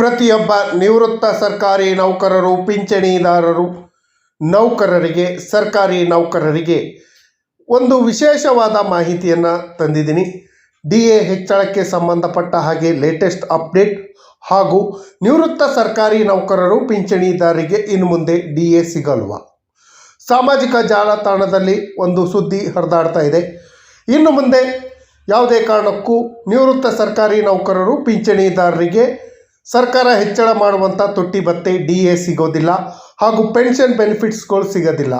ಪ್ರತಿಯೊಬ್ಬ ನಿವೃತ್ತ ಸರ್ಕಾರಿ ನೌಕರರು, ಪಿಂಚಣಿದಾರರು, ನೌಕರರಿಗೆ, ಸರ್ಕಾರಿ ನೌಕರರಿಗೆ ಒಂದು ವಿಶೇಷವಾದ ಮಾಹಿತಿಯನ್ನು ತಂದಿದ್ದೀನಿ. ಡಿ ಎ ಹೆಚ್ಚಳಕ್ಕೆ ಸಂಬಂಧಪಟ್ಟ ಹಾಗೆ ಲೇಟೆಸ್ಟ್ ಅಪ್ಡೇಟ್ ಹಾಗೂ ನಿವೃತ್ತ ಸರ್ಕಾರಿ ನೌಕರರು ಪಿಂಚಣಿದಾರರಿಗೆ ಇನ್ನು ಮುಂದೆ ಡಿ ಎ ಸಿಗಲ್ವ? ಸಾಮಾಜಿಕ ಜಾಲತಾಣದಲ್ಲಿ ಒಂದು ಸುದ್ದಿ ಹರಿದಾಡ್ತಾ ಇದೆ. ಇನ್ನು ಮುಂದೆ ಯಾವುದೇ ಕಾರಣಕ್ಕೂ ನಿವೃತ್ತ ಸರ್ಕಾರಿ ನೌಕರರು, ಪಿಂಚಣಿದಾರರಿಗೆ ಸರ್ಕಾರ ಹೆಚ್ಚಳ ಮಾಡುವಂಥ ತೊಟ್ಟಿ ಭತ್ತೆ ಡಿ ಎ ಸಿಗೋದಿಲ್ಲ ಹಾಗೂ ಪೆನ್ಷನ್ ಬೆನಿಫಿಟ್ಸ್ಗಳು ಸಿಗೋದಿಲ್ಲ.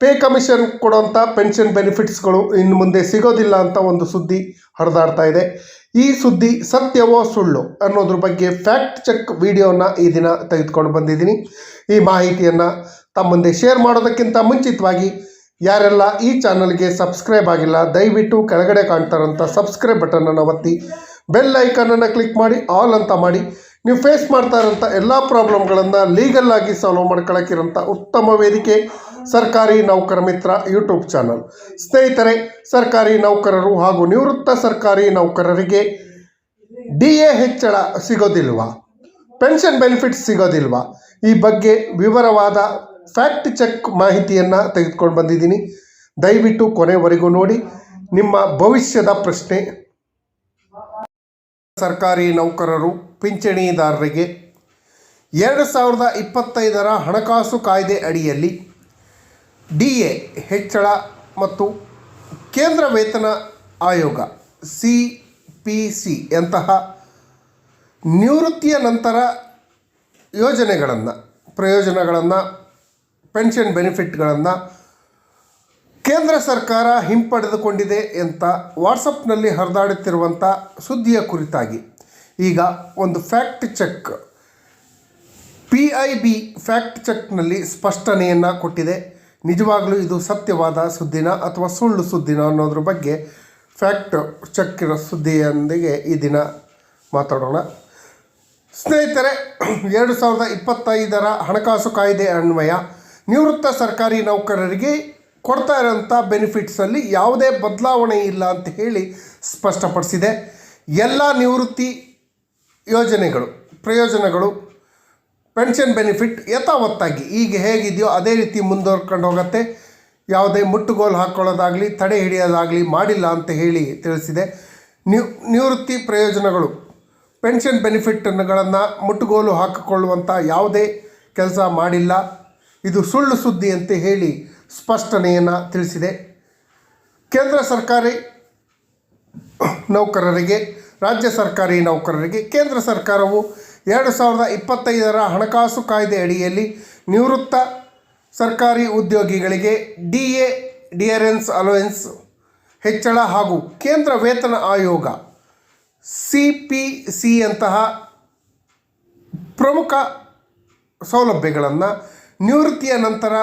ಪೇ ಕಮಿಷನ್ ಕೊಡುವಂಥ ಪೆನ್ಷನ್ ಬೆನಿಫಿಟ್ಸ್ಗಳು ಇನ್ನು ಮುಂದೆ ಸಿಗೋದಿಲ್ಲ ಅಂತ ಒಂದು ಸುದ್ದಿ ಹರಿದಾಡ್ತಾ ಇದೆ. ಈ ಸುದ್ದಿ ಸತ್ಯವೋ ಸುಳ್ಳು ಅನ್ನೋದ್ರ ಬಗ್ಗೆ ಫ್ಯಾಕ್ಟ್ ಚೆಕ್ ವಿಡಿಯೋನ ಈ ದಿನ ತೆಗೆದುಕೊಂಡು ಬಂದಿದ್ದೀನಿ. ಈ ಮಾಹಿತಿಯನ್ನು ತಮ್ಮ ಮುಂದೆ ಶೇರ್ ಮಾಡೋದಕ್ಕಿಂತ ಮುಂಚಿತವಾಗಿ ಯಾರೆಲ್ಲ ಈ ಚಾನಲ್ಗೆ ಸಬ್ಸ್ಕ್ರೈಬ್ ಆಗಿಲ್ಲ, ದಯವಿಟ್ಟು ಕೆಳಗಡೆ ಕಾಣ್ತಾರಂಥ ಸಬ್ಸ್ಕ್ರೈಬ್ ಬಟನನ್ನು ಒತ್ತಿ. ಬೆಲ್ ಐಕನನ್ನು ಕ್ಲಿಕ್ ಮಾಡಿ ಆಲ್ ಅಂತ ಮಾಡಿ. ನೀವು ಫೇಸ್ ಮಾಡ್ತಾ ಇರೋಂಥ ಎಲ್ಲ ಪ್ರಾಬ್ಲಮ್ಗಳನ್ನು ಲೀಗಲ್ ಆಗಿ ಸಾಲ್ವ್ ಮಾಡ್ಕೊಳಕ್ಕಿರೋಂಥ ಉತ್ತಮ ವೇದಿಕೆ ಸರ್ಕಾರಿ ನೌಕರ ಮಿತ್ರ ಯೂಟ್ಯೂಬ್ ಚಾನಲ್ ಸ್ನೇಹಿತರೆ, ಸರ್ಕಾರಿ ನೌಕರರು ಹಾಗೂ ನಿವೃತ್ತ ಸರ್ಕಾರಿ ನೌಕರರಿಗೆ ಡಿ ಎ ಹೆಚ್ಚಳ ಸಿಗೋದಿಲ್ವ? Pension benefits ಸಿಗೋದಿಲ್ವ? ಈ ಬಗ್ಗೆ ವಿವರವಾದ ಫ್ಯಾಕ್ಟ್ ಚೆಕ್ ಮಾಹಿತಿಯನ್ನು ತೆಗೆದುಕೊಂಡು ಬಂದಿದ್ದೀನಿ. ದಯವಿಟ್ಟು ಕೊನೆವರೆಗೂ ನೋಡಿ. ನಿಮ್ಮ ಭವಿಷ್ಯದ ಪ್ರಶ್ನೆ ಸರ್ಕಾರಿ ನೌಕರರು, ಪಿಂಚಣಿದಾರರಿಗೆ ಎರಡು ಸಾವಿರದ ಇಪ್ಪತ್ತೈದರ ಹಣಕಾಸು ಕಾಯ್ದೆ ಅಡಿಯಲ್ಲಿ ಡಿ ಎ ಹೆಚ್ಚಳ ಮತ್ತು ಕೇಂದ್ರ ವೇತನ ಆಯೋಗ ಸಿ ಪಿ ಸಿ ಯಂತಹ ನಿವೃತ್ತಿಯ ನಂತರ ಯೋಜನೆಗಳನ್ನು, ಪ್ರಯೋಜನಗಳನ್ನು, ಪೆನ್ಷನ್ ಬೆನಿಫಿಟ್ಗಳನ್ನು ಕೇಂದ್ರ ಸರ್ಕಾರ ಹಿಂಪಡೆದುಕೊಂಡಿದೆ ಅಂತ ವಾಟ್ಸಪ್ನಲ್ಲಿ ಹರಿದಾಡುತ್ತಿರುವಂಥ ಸುದ್ದಿಯ ಕುರಿತಾಗಿ. ಈಗ ಒಂದು fact check. P I B fact ಚೆಕ್ನಲ್ಲಿ ಸ್ಪಷ್ಟನೆಯನ್ನು ಕೊಟ್ಟಿದೆ. ನಿಜವಾಗಲೂ ಇದು ಸತ್ಯವಾದ ಸುದ್ದಿನ ಅಥವಾ ಸುಳ್ಳು ಸುದ್ದಿನ ಅನ್ನೋದ್ರ ಬಗ್ಗೆ ಫ್ಯಾಕ್ಟ್ ಚೆಕ್ ಇರೋ ಸುದ್ದಿಯೊಂದಿಗೆ ಈ ದಿನ ಮಾತಾಡೋಣ. ಸ್ನೇಹಿತರೆ, ಎರಡು ಸಾವಿರದ ಇಪ್ಪತ್ತೈದರ ಹಣಕಾಸು ಕಾಯ್ದೆ ಅನ್ವಯ. ನಿವೃತ್ತ ಸರ್ಕಾರಿ ನೌಕರರಿಗೆ ಕೊಡ್ತಾ ಇರೋಂಥ ಬೆನಿಫಿಟ್ಸಲ್ಲಿ ಯಾವುದೇ ಬದಲಾವಣೆ ಇಲ್ಲ ಅಂತ ಹೇಳಿ ಸ್ಪಷ್ಟಪಡಿಸಿದೆ. ಎಲ್ಲ ನಿವೃತ್ತಿ ಯೋಜನೆಗಳು, ಪ್ರಯೋಜನಗಳು ಪೆನ್ಷನ್ ಬೆನಿಫಿಟ್ ಯಥಾವತ್ತಾಗಿ ಈಗ ಹೇಗಿದೆಯೋ ಅದೇ ರೀತಿ ಮುಂದುವರ್ಕೊಂಡು ಹೋಗುತ್ತೆ. ಯಾವುದೇ ಮುಟ್ಟುಗೋಲು ಹಾಕ್ಕೊಳ್ಳೋದಾಗಲಿ ತಡೆ ಹಿಡಿಯೋದಾಗಲಿ ಮಾಡಿಲ್ಲ ಅಂತ ಹೇಳಿ ತಿಳಿಸಿದೆ. ನಿವ್ ನಿವೃತ್ತಿ ಪ್ರಯೋಜನಗಳು ಪೆನ್ಷನ್ ಬೆನಿಫಿಟ್ಗಳನ್ನು ಮುಟ್ಟುಗೋಲು ಹಾಕಿಕೊಳ್ಳುವಂಥ ಯಾವುದೇ ಕೆಲಸ ಮಾಡಿಲ್ಲ. ಇದು ಸುಳ್ಳು ಸುದ್ದಿ ಅಂತ ಹೇಳಿ ಸ್ಪಷ್ಟನೆಯನ್ನು ತಿಳಿಸಿದೆ. ಕೇಂದ್ರ ಸರ್ಕಾರಿ ನೌಕರರಿಗೆ, ರಾಜ್ಯ ಸರ್ಕಾರಿ ನೌಕರರಿಗೆ ಕೇಂದ್ರ ಸರ್ಕಾರವು ಎರಡು ಸಾವಿರದ ಇಪ್ಪತ್ತೈದರ ಹಣಕಾಸು ಕಾಯ್ದೆ ಅಡಿಯಲ್ಲಿ ನಿವೃತ್ತ ಸರ್ಕಾರಿ ಉದ್ಯೋಗಿಗಳಿಗೆ ಡಿ ಎ ಡಿಯರೆನ್ಸ್ ಅಲೋಯೆನ್ಸ್ ಹೆಚ್ಚಳ ಹಾಗೂ ಕೇಂದ್ರ ವೇತನ ಆಯೋಗ ಸಿ ಪಿ ಸಿಯಂತಹ ಪ್ರಮುಖ ಸೌಲಭ್ಯಗಳನ್ನು ನಿವೃತ್ತಿಯ ನಂತರ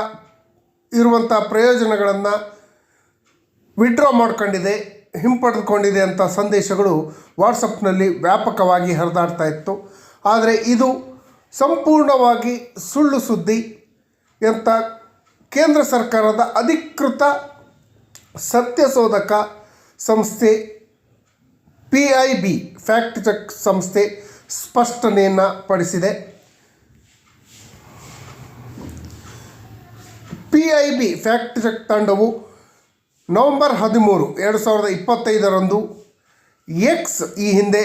ಇರುವಂಥ ಪ್ರಯೋಜನಗಳನ್ನು ವಿಡ್ರಾ ಮಾಡ್ಕೊಂಡಿದೆ, ಹಿಂಪಡೆದುಕೊಂಡಿದೆ ಅಂತ ಸಂದೇಶಗಳು ವಾಟ್ಸಪ್ನಲ್ಲಿ ವ್ಯಾಪಕವಾಗಿ ಹರಿದಾಡ್ತಾ ಇತ್ತು. ಆದರೆ ಇದು ಸಂಪೂರ್ಣವಾಗಿ ಸುಳ್ಳು ಸುದ್ದಿ ಅಂತ ಕೇಂದ್ರ ಸರ್ಕಾರದ ಅಧಿಕೃತ ಸತ್ಯಶೋಧಕ ಸಂಸ್ಥೆ P I B fact check ಸಂಸ್ಥೆ ಸ್ಪಷ್ಟನೆಯನ್ನು ಪಡಿಸಿದೆ. P I B fact check ತಂಡವು ನವಂಬರ್ ಹದಿಮೂರು, ಎರಡು ಸಾವಿರದ ಇಪ್ಪತ್ತೈದರಂದು ಎಕ್ಸ್ ಈ ಹಿಂದೆ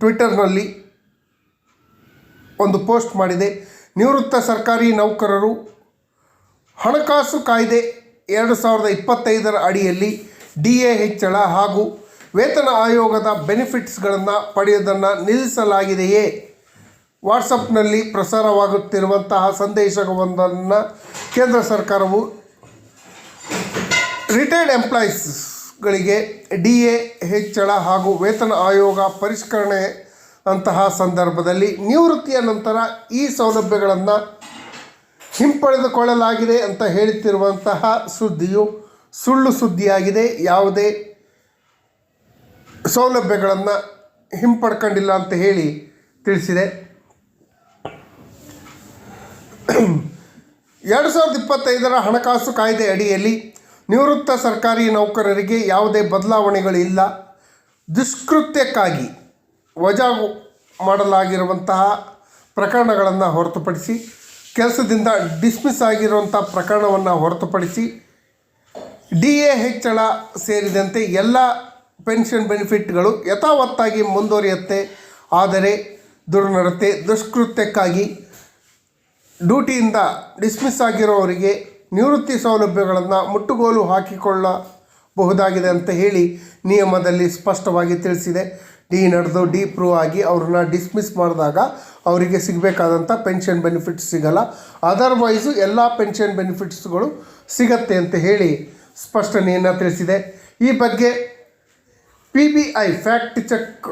ಟ್ವಿಟರ್ನಲ್ಲಿ ಒಂದು ಪೋಸ್ಟ್ ಮಾಡಿದೆ. ನಿವೃತ್ತ ಸರ್ಕಾರಿ ನೌಕರರು, ಹಣಕಾಸು ಕಾಯ್ದೆ ಎರಡು ಸಾವಿರದ ಇಪ್ಪತ್ತೈದರ ಅಡಿಯಲ್ಲಿ ಡಿ ಎ ಹೆಚ್ಚಳ ಹಾಗೂ ವೇತನ ಆಯೋಗದ ಬೆನಿಫಿಟ್ಸ್ಗಳನ್ನು ಪಡೆಯೋದನ್ನು ನಿಲ್ಲಿಸಲಾಗಿದೆಯೇ? ವಾಟ್ಸಪ್ನಲ್ಲಿ ಪ್ರಸಾರವಾಗುತ್ತಿರುವಂತಹ ಸಂದೇಶವೊಂದನ್ನು ಕೇಂದ್ರ ಸರ್ಕಾರವು ರಿಟೈರ್ಡ್ ಎಂಪ್ಲಾಯೀಸ್ಗಳಿಗೆ ಡಿ ಎ ಹೆಚ್ಚಳ ಹಾಗೂ ವೇತನ ಆಯೋಗ ಪರಿಷ್ಕರಣೆ ಅಂತಹ ಸಂದರ್ಭದಲ್ಲಿ ನಿವೃತ್ತಿಯ ನಂತರ ಈ ಸೌಲಭ್ಯಗಳನ್ನು ಹಿಂಪಡೆದುಕೊಳ್ಳಲಾಗಿದೆ ಅಂತ ಹೇಳುತ್ತಿರುವಂತಹ ಸುದ್ದಿಯು ಸುಳ್ಳು ಸುದ್ದಿಯಾಗಿದೆ. ಯಾವುದೇ ಸೌಲಭ್ಯಗಳನ್ನು ಹಿಂಪಡ್ಕೊಂಡಿಲ್ಲ ಅಂತ ಹೇಳಿ ತಿಳಿಸಿದೆ. ಎರಡು ಸಾವಿರದ ಇಪ್ಪತ್ತೈದರ ಹಣಕಾಸು ಕಾಯ್ದೆ ಅಡಿಯಲ್ಲಿ ನಿವೃತ್ತ ಸರ್ಕಾರಿ ನೌಕರರಿಗೆ ಯಾವುದೇ ಬದಲಾವಣೆಗಳಿಲ್ಲ. ದುಷ್ಕೃತ್ಯಕ್ಕಾಗಿ ವಜಾ ಮಾಡಲಾಗಿರುವಂತಹ ಪ್ರಕರಣಗಳನ್ನು ಹೊರತುಪಡಿಸಿ, ಕೆಲಸದಿಂದ ಡಿಸ್ಮಿಸ್ ಆಗಿರುವಂಥ ಪ್ರಕರಣವನ್ನು ಹೊರತುಪಡಿಸಿ, ಡಿ ಎ ಹೆಚ್ಚಳ ಸೇರಿದಂತೆ ಎಲ್ಲ ಪೆನ್ಷನ್ ಬೆನಿಫಿಟ್ಗಳು ಯಥಾವತ್ತಾಗಿ ಮುಂದುವರಿಯುತ್ತೆ. ಆದರೆ ದುರ್ನಡತೆ, ದುಷ್ಕೃತ್ಯಕ್ಕಾಗಿ ಡ್ಯೂಟಿಯಿಂದ ಡಿಸ್ಮಿಸ್ ಆಗಿರೋವರಿಗೆ ನಿವೃತ್ತಿ ಸೌಲಭ್ಯಗಳನ್ನು ಮುಟ್ಟುಗೋಲು ಹಾಕಿಕೊಳ್ಳಬಹುದಾಗಿದೆ ಅಂತ ಹೇಳಿ ನಿಯಮದಲ್ಲಿ ಸ್ಪಷ್ಟವಾಗಿ ತಿಳಿಸಿದೆ. ಡಿ ನಡೆದು ಡಿ ಪ್ರೂವ್ ಆಗಿ ಅವ್ರನ್ನ ಡಿಸ್ಮಿಸ್ ಮಾಡಿದಾಗ ಅವರಿಗೆ ಸಿಗಬೇಕಾದಂಥ ಪೆನ್ಷನ್ ಬೆನಿಫಿಟ್ಸ್ ಸಿಗಲ್ಲ. ಅದರ್ವೈಸು ಎಲ್ಲ ಪೆನ್ಷನ್ ಬೆನಿಫಿಟ್ಸ್ಗಳು ಸಿಗತ್ತೆ ಅಂತ ಹೇಳಿ ಸ್ಪಷ್ಟನೆಯನ್ನು ತಿಳಿಸಿದೆ. ಈ ಬಗ್ಗೆ P B I fact check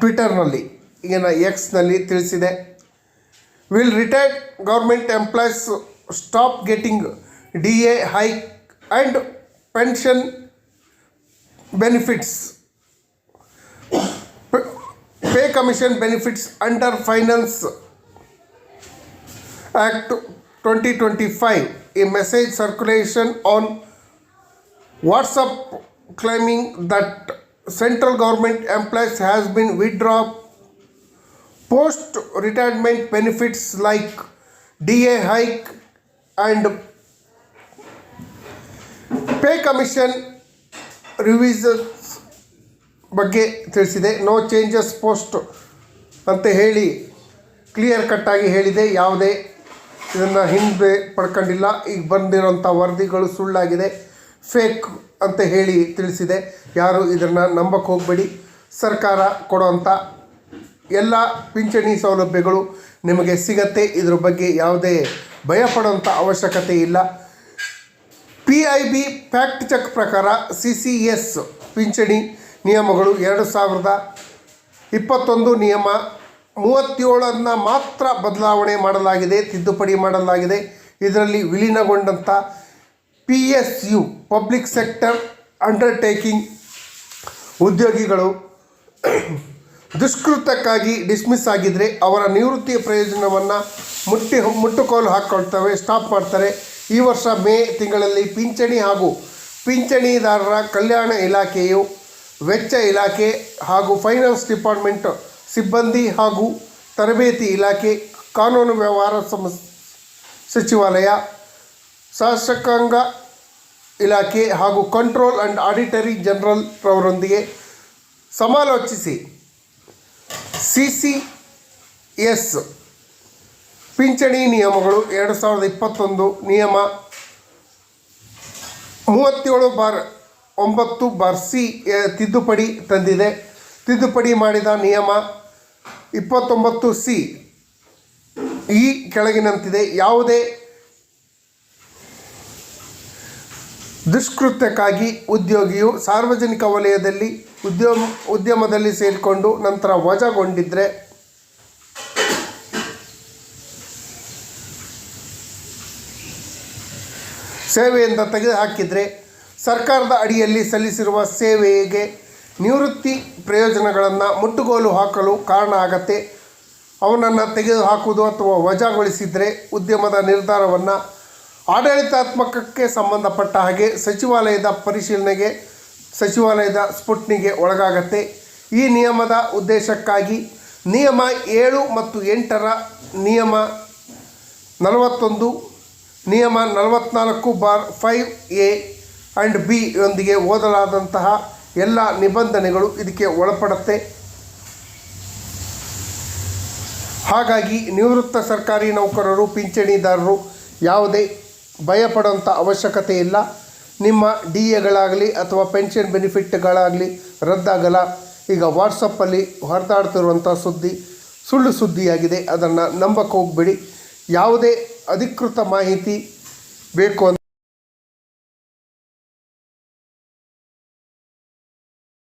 ಟ್ವಿಟರ್ನಲ್ಲಿ ಏನ ಎಕ್ಸ್ನಲ್ಲಿ ತಿಳಿಸಿದೆ. will retired government employees stop getting DA hike and pension benefits, pay commission benefits under Finance Act 2025? A message circulation on WhatsApp claiming that central government employees has been withdrawn post retirement benefits like DA hike and pay commission revisions ಬಗ್ಗೆ ತಿಳಿಸಿದೆ. No changes post ಅಂತ ಹೇಳಿ clear ಕಟ್ಟಾಗಿ ಹೇಳಿದೆ. ಯಾವುದೇ ಇದನ್ನು ಹಿಂದೆ ಪಡ್ಕೊಂಡಿಲ್ಲ. ಈಗ ಬಂದಿರೋಂಥ ವರದಿಗಳು ಸುಳ್ಳಾಗಿದೆ. ಫೇಕ್ ಅಂತ ಹೇಳಿ ತಿಳಿಸಿದೆ. ಯಾರು ಇದನ್ನು ನಂಬಕ್ಕೆ ಹೋಗಬೇಡಿ. ಸರ್ಕಾರ ಕೊಡೋಂಥ ಎಲ್ಲ ಪಿಂಚಣಿ ಸೌಲಭ್ಯಗಳು ನಿಮಗೆ ಸಿಗತ್ತೆ. ಇದ್ರ ಬಗ್ಗೆ ಯಾವುದೇ ಭಯಪಡೋಂಥ ಅವಶ್ಯಕತೆ ಇಲ್ಲ. P I B fact check ಪ್ರಕಾರ ಸಿ ಸಿ ಎಸ್ ಪಿಂಚಣಿ ನಿಯಮಗಳು ಎರಡು ಸಾವಿರದ ಇಪ್ಪತ್ತೊಂದು ನಿಯಮ ಮೂವತ್ತೇಳನ್ನು ಮಾತ್ರ ಬದಲಾವಣೆ ಮಾಡಲಾಗಿದೆ, ತಿದ್ದುಪಡಿ ಮಾಡಲಾಗಿದೆ. ಇದರಲ್ಲಿ ವಿಲೀನಗೊಂಡಂಥ P S U public sector undertaking ಉದ್ಯೋಗಿಗಳು ದುಷ್ಕೃತ್ಯಕ್ಕಾಗಿ ಡಿಸ್ಮಿಸ್ ಆಗಿದ್ದರೆ ಅವರ ನಿವೃತ್ತಿಯ ಪ್ರಯೋಜನವನ್ನು ಮುಟ್ಟಿ ಮುಟ್ಟುಕೋಲು ಹಾಕ್ಕೊಳ್ತವೆ ಸ್ಟಾಪ್ ಮಾಡ್ತಾರೆ. ಈ ವರ್ಷ ಮೇ ತಿಂಗಳಲ್ಲಿ ಪಿಂಚಣಿ ಹಾಗೂ ಪಿಂಚಣಿದಾರರ ಕಲ್ಯಾಣ ಇಲಾಖೆಯು ವೆಚ್ಚ ಇಲಾಖೆ ಹಾಗೂ ಫೈನಾನ್ಸ್ ಡಿಪಾರ್ಟ್ಮೆಂಟ್ ಸಿಬ್ಬಂದಿ ಹಾಗೂ ತರಬೇತಿ ಇಲಾಖೆ, ಕಾನೂನು ವ್ಯವಹಾರ ಸಮ ಸಚಿವಾಲಯ, ಶಾಸಕಾಂಗ ಇಲಾಖೆ ಹಾಗೂ ಕಂಟ್ರೋಲ್ ಆ್ಯಂಡ್ ಆಡಿಟರಿ ಜನರಲ್ ರವರೊಂದಿಗೆ ಸಮಾಲೋಚಿಸಿ. ಸಿ ಸಿ ಎಸ್ ಪಿಂಚಣಿ ನಿಯಮಗಳು ಎರಡು ಸಾವಿರದ ಇಪ್ಪತ್ತೊಂದು ನಿಯಮ ಮೂವತ್ತೇಳು ಬಾರ್ ಒಂಬತ್ತು ಬಾರ್ ಸಿ ತಿದ್ದುಪಡಿ ತಂದಿದೆ. ತಿದ್ದುಪಡಿ ಮಾಡಿದ ನಿಯಮ ಇಪ್ಪತ್ತೊಂಬತ್ತು ಸಿ ಈ ಕೆಳಗಿನಂತಿದೆ. ಯಾವುದೇ ದುಷ್ಕೃತ್ಯಕ್ಕಾಗಿ ಉದ್ಯೋಗಿಯು ಸಾರ್ವಜನಿಕ ವಲಯದಲ್ಲಿ ಉದ್ಯಮ, ಉದ್ಯಮದಲ್ಲಿ ಸೇರಿಕೊಂಡು ನಂತರ ವಜಾಗೊಂಡಿದ್ದರೆ ಸೇವೆಯಿಂದ ತೆಗೆದುಹಾಕಿದರೆ ಸರ್ಕಾರದ ಅಡಿಯಲ್ಲಿ ಸಲ್ಲಿಸಿರುವ ಸೇವೆಗೆ ನಿವೃತ್ತಿ ಪ್ರಯೋಜನಗಳನ್ನು ಮುಟ್ಟುಗೋಲು ಹಾಕಲು ಕಾರಣ ಆಗತ್ತೆ. ಅವನನ್ನು ತೆಗೆದುಹಾಕುವುದು ಅಥವಾ ವಜಾಗೊಳಿಸಿದರೆ ಉದ್ಯಮದ ನಿರ್ಧಾರವನ್ನು ಆಡಳಿತಾತ್ಮಕಕ್ಕೆ ಸಂಬಂಧಪಟ್ಟ ಹಾಗೆ ಸಚಿವಾಲಯದ ಪರಿಶೀಲನೆಗೆ ಸಚಿವಾಲಯದ ಸ್ಪುಟ್ನಿಗೆ ಒಳಗಾಗತ್ತೆ. ಈ ನಿಯಮದ ಉದ್ದೇಶಕ್ಕಾಗಿ ನಿಯಮ ಏಳು ಮತ್ತು ಎಂಟರ ನಿಯಮ ನಲವತ್ತೊಂದು, ನಿಯಮ ನಲವತ್ನಾಲ್ಕು bar five A and B ಯೊಂದಿಗೆ ಓದಲಾದಂತಹ ಎಲ್ಲ ನಿಬಂಧನೆಗಳು ಇದಕ್ಕೆ ಒಳಪಡುತ್ತೆ. ಹಾಗಾಗಿ ನಿವೃತ್ತ ಸರ್ಕಾರಿ ನೌಕರರು, ಪಿಂಚಣಿದಾರರು ಯಾವುದೇ ಭಯಪಡುವಂಥ ಅವಶ್ಯಕತೆ ಇಲ್ಲ. ನಿಮ್ಮ ಡಿ ಎಗಳಾಗಲಿ ಅಥವಾ ಪೆನ್ಷನ್ ಬೆನಿಫಿಟ್ಗಳಾಗಲಿ ರದ್ದಾಗಲ್ಲ. ಈಗ ವಾಟ್ಸಪ್ಪಲ್ಲಿ ಹೊರತಾಡ್ತಿರುವಂಥ ಸುದ್ದಿ ಸುಳ್ಳು ಸುದ್ದಿಯಾಗಿದೆ. ಅದನ್ನು ನಂಬಕ್ಕೆ ಹೋಗಬೇಡಿ. ಯಾವುದೇ ಅಧಿಕೃತ ಮಾಹಿತಿ ಬೇಕು ಅಂತ